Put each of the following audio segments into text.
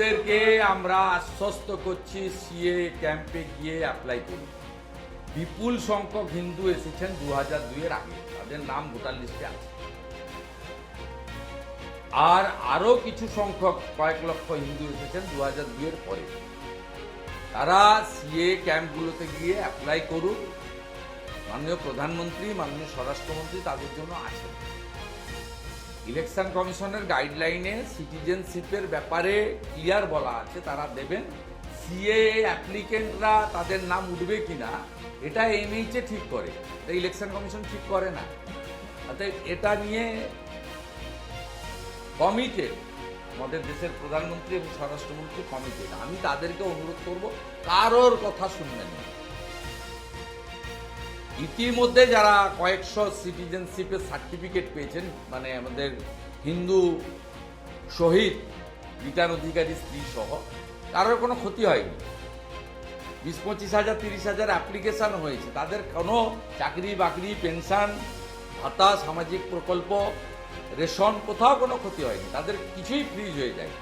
হিন্দুদেরকে আমরা আশ্বস্ত করছি সিএ ক্যাম্পে গিয়ে অ্যাপ্লাই করি বিপুল সংখ্যক হিন্দু এসেছেন দু হাজার দুইয়ের আগে। তাদের নাম ভোটার লিস্টে আছে। আর আরও কিছু সংখ্যক, কয়েক লক্ষ হিন্দু এসেছেন দু হাজার দুইয়ের পরে। তারা সিএ ক্যাম্পগুলোতে গিয়ে অ্যাপ্লাই করুন মাননীয় প্রধানমন্ত্রী, মাননীয় স্বরাষ্ট্রমন্ত্রী তাদের জন্য আছেন। ইলেকশন কমিশনের গাইডলাইনে সিটিজেনশিপের ব্যাপারে ক্লিয়ার বলা আছে, তারা দেবেন সিএ অ্যাপ্লিকেন্টরা তাদের নাম উঠবে কিনা, এটা এনএইচে ঠিক করে এটা ইলেকশন কমিশন ঠিক করে না। অতএব এটা নিয়ে কমিটেড আমাদের দেশের প্রধানমন্ত্রী এবং স্বরাষ্ট্রমন্ত্রী কমিটেড আমি তাদেরকে অনুরোধ করব, কারোর কথা শুনবেন না। ইতিমধ্যে যারা কয়েকশো সিটিজেনশিপের সার্টিফিকেট পেয়েছেন মানে আমাদের হিন্দু শহীদ, রিটার্ন অধিকারী স্ত্রী সহ, কারোর কোনো ক্ষতি হয়নি। বিশ, পঁচিশ হাজার, তিরিশ হাজার অ্যাপ্লিকেশন হয়েছে। তাদের কোনো চাকরি, বাকরি, পেনশন, ভাতা, সামাজিক প্রকল্প, রেশন, কোথাও কোনো ক্ষতি হয়নি। তাদের কিছুই ফ্রিজ হয়ে যায়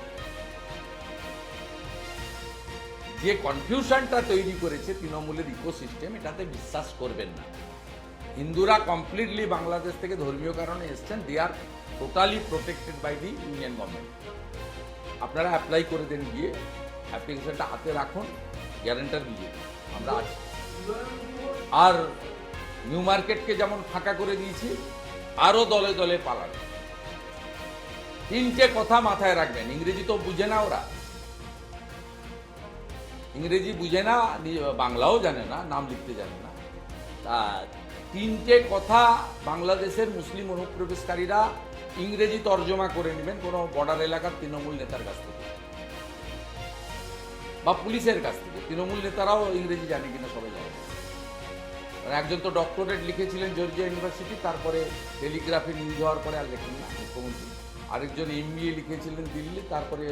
যে কনফিউশনটা তৈরি করেছে তৃণমূলের ইকোসিস্টেম এটাতে বিশ্বাস করবেন না। হিন্দুরা কমপ্লিটলি বাংলাদেশ থেকে ধর্মীয় কারণে এসছেন they are totally protected by the union government আপনারা অ্যাপ্লাই করে দেন গিয়ে অ্যাপ্লিকেশনটা হাতে রাখুন গ্যারেন্টার বিজেপি আমরা আছি। আর নিউ মার্কেটকে যেমন ফাঁকা করে দিয়েছি আরও দলে দলে পালান। তিনটে কথা মাথায় রাখবেন, ইংরেজি তো বুঝে না ওরা। ইংরেজি বুঝে না বাংলাও জানে না, নাম লিখতে জানে না। তা তিনটে কথা বাংলাদেশের মুসলিম অনুপ্রবেশকারীরা ইংরেজি তর্জমা করে নেবেন কোনো বর্ডার এলাকার তৃণমূল নেতার কাছ থেকে। বা পুলিশের কাছ থেকে। তৃণমূল নেতারাও ইংরেজি জানে কিনা সবাই জানে। একজন তো ডক্টরেট লিখেছিলেন জর্জিয়া ইউনিভার্সিটি তারপরে টেলিগ্রাফি নিউজ হওয়ার পরে আর লেখেন না। মুখ্যমন্ত্রী। আরেকজন এমবিএ লিখেছিলেন দিল্লি, তারপরে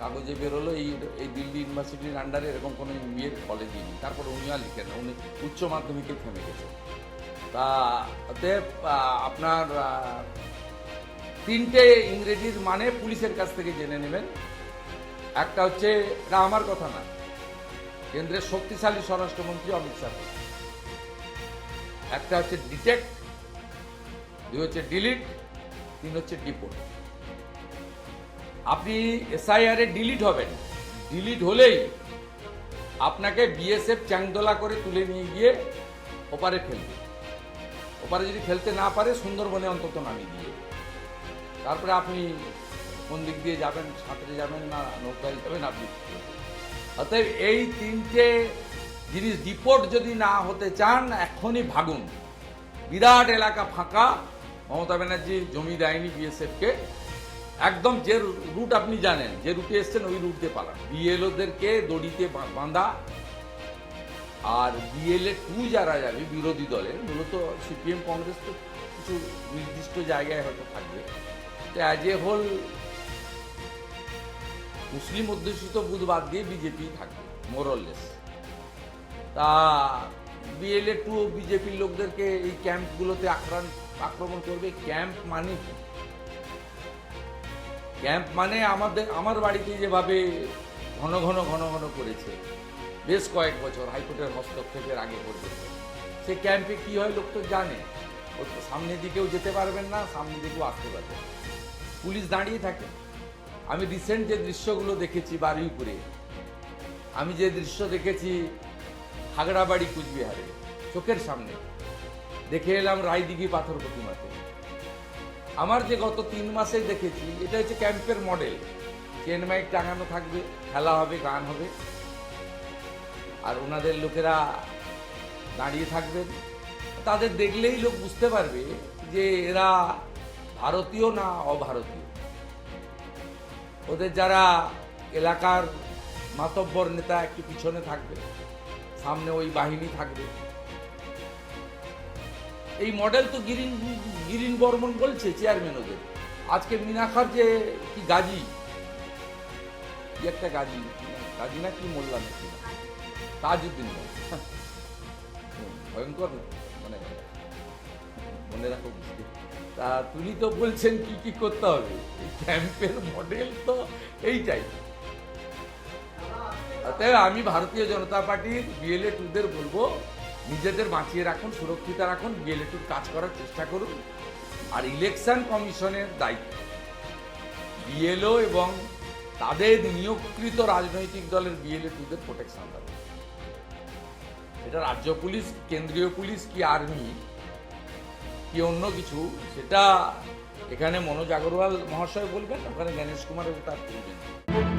কাগজে বেরোলো, এই এই দিল্লি ইউনিভার্সিটির আন্ডারে এরকম কোনো এমবিএ কলেজই নেই। তারপর উনি আর লিখেন, উনি উচ্চ মাধ্যমিকে থেমে গেছে। তা, অতএব আপনার তিনটে ইংরেজির মানে পুলিশের কাছ থেকে জেনে নেবেন। একটা হচ্ছে, এটা আমার কথা না, কেন্দ্রের শক্তিশালী স্বরাষ্ট্রমন্ত্রী অমিত শাহ। একটা হচ্ছে ডিটেক্ট দুই হচ্ছে ডিলিট তিন হচ্ছে ডিপোর্ট আপনি এসআইআর ডিলিট হবেন। ডিলিট হলেই আপনাকে বিএসএফ চ্যাংদোলা করে তুলে নিয়ে গিয়ে ওপারে ফেলবে। ওপারে যদি ফেলতে না পারে, সুন্দরবনে অন্তত নামিয়ে দিয়ে তারপরে আপনি কোন দিক দিয়ে যাবেন, সাঁতরে যাবেন না, নৌকায় যাবেন, আপনি অতএব এই তিনটে জিনিস ডিপোর্ট যদি না হতে চান, এখনই ভাগুন। বিরাট এলাকা ফাঁকা। মমতা ব্যানার্জি জমি দেয়নি বিএসএফকে একদম যে রুট আপনি জানেন, যে রুটে এসছেন, ওই রুট দিয়ে পালান। বিএলওদেরকে দড়িতে বাঁধা, আর বিএলএ টু যারা যাবে, বিরোধী দলের, মূলত সিপিএম কংগ্রেস তো কিছু নির্দিষ্ট জায়গায় হয়তো থাকবে। তো অ্যাজ এ হোল মুসলিম অধ্যুষিত বুধ বাদ দিয়ে বিজেপি থাকবে মোরলেস তা বিএলএ টু বিজেপির লোকদেরকে এই ক্যাম্পগুলোতে আক্রান্ত আক্রমণ করবে। ক্যাম্প মানে কি? ক্যাম্প মানে আমাদের, আমার বাড়িতে যেভাবে ঘন ঘন ঘন ঘন করেছে, বেশ কয়েক বছর হাইকোর্টের হস্তক্ষেপের আগে পর্যন্ত। সে ক্যাম্পে কি হয় লোক তো জানে, ও তো সামনের দিকেও যেতে পারবেন না সামনের দিকেও আসতে পারবেন পুলিশ দাঁড়িয়ে থাকে। আমি রিসেন্ট যে দৃশ্যগুলো দেখেছি বারুইপুরে, আমি যে দৃশ্য দেখেছি খাগড়াবাড়ি কুচবিহারে, চোখের সামনে, দেখে এলাম রায়দিঘি পাথর প্রতিমাতে। আমার যে গত তিন মাসে দেখেছি, এটা হচ্ছে ক্যাম্পের মডেল চেন মাইক টাঙানো থাকবে, খেলা হবে, গান হবে। আর ওনাদের লোকেরা দাঁড়িয়ে থাকবেন। তাদের দেখলেই লোক বুঝতে পারবে যে এরা ভারতীয় না অভারতীয়। ওদের যারা এলাকার মাতব্বর নেতা একটু পিছনে থাকবে, সামনে ওই বাহিনী থাকবে এই মডেল তো গিরিন গিরিন বর্মন বলছে চেয়ারম্যান ওদের। আজকে মিনাখার যে কি গাজী? কি একটা গাজী? গাজী না কি মোল্লা নাকি? তাজউদ্দিন ভয়ঙ্কর মানে মনে রাখো বুঝতে। তা তুমি তো বলছেন কি কি করতে হবে। এই ক্যাম্পের মডেল তো এইটাই। অতএব আমি ভারতীয় জনতা পার্টির বিএলএ টুদের বলব নিজেদের বাঁচিয়ে রাখুন, সুরক্ষিত রাখুন বিএলএ টুর কাজ করার চেষ্টা করুন। আর ইলেকশন কমিশনের দায়িত্ব। বিএলও এবং তাদের নিয়োগকৃত রাজনৈতিক দলের বিএলএ টুদের প্রোটেকশন দেওয়া। এটা রাজ্য পুলিশ, কেন্দ্রীয় পুলিশ কি আর্মি কি অন্য কিছু, সেটা এখানে মনোজ আগরওয়াল মহাশয় বলবেন, ওখানে গণেশ কুমার তার বলবেন